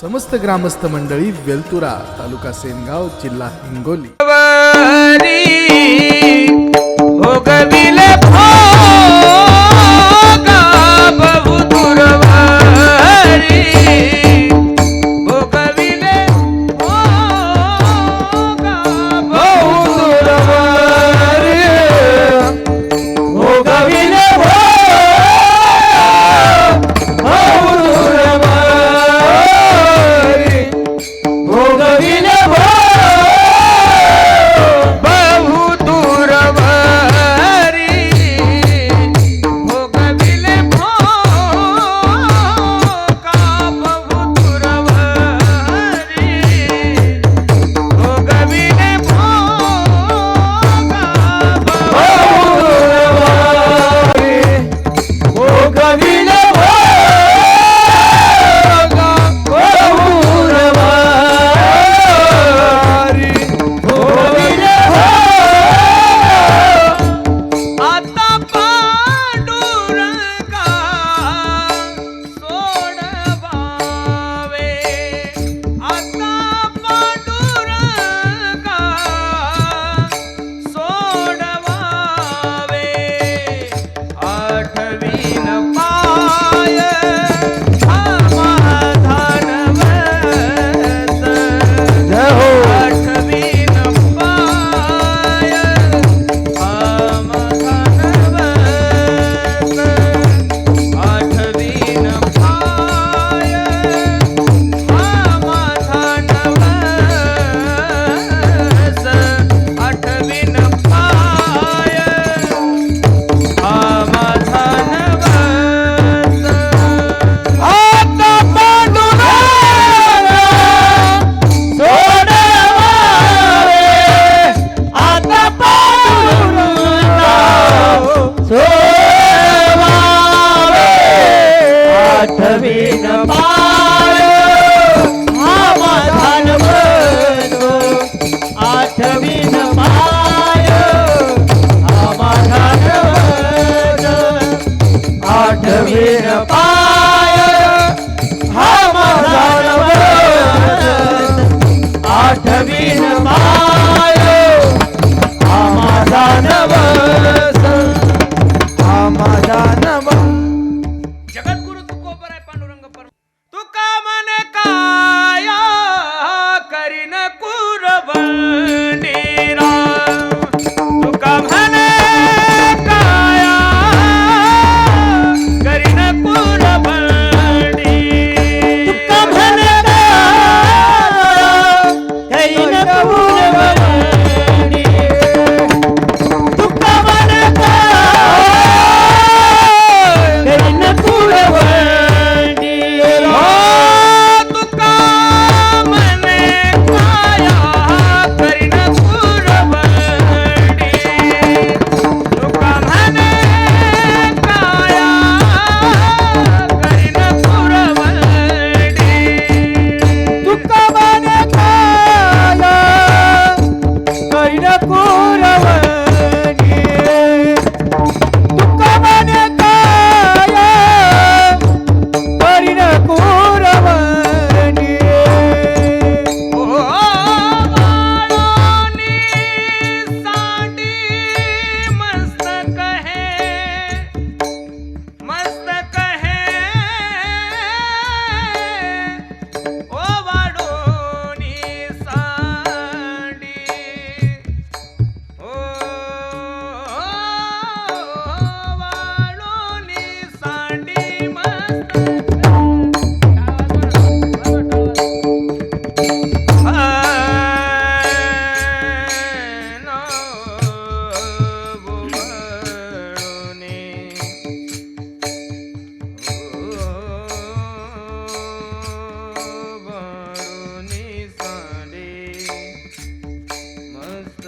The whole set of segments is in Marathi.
समस्त ग्रामस्थ मंडळी वेलतुरा तालुका सेनगाव जिल्हा हिंगोली.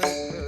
Yeah.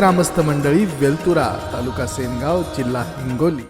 ग्रामस्थ मंडळी वेलतुरा तालुका सेनगाव जिल्हा हिंगोली.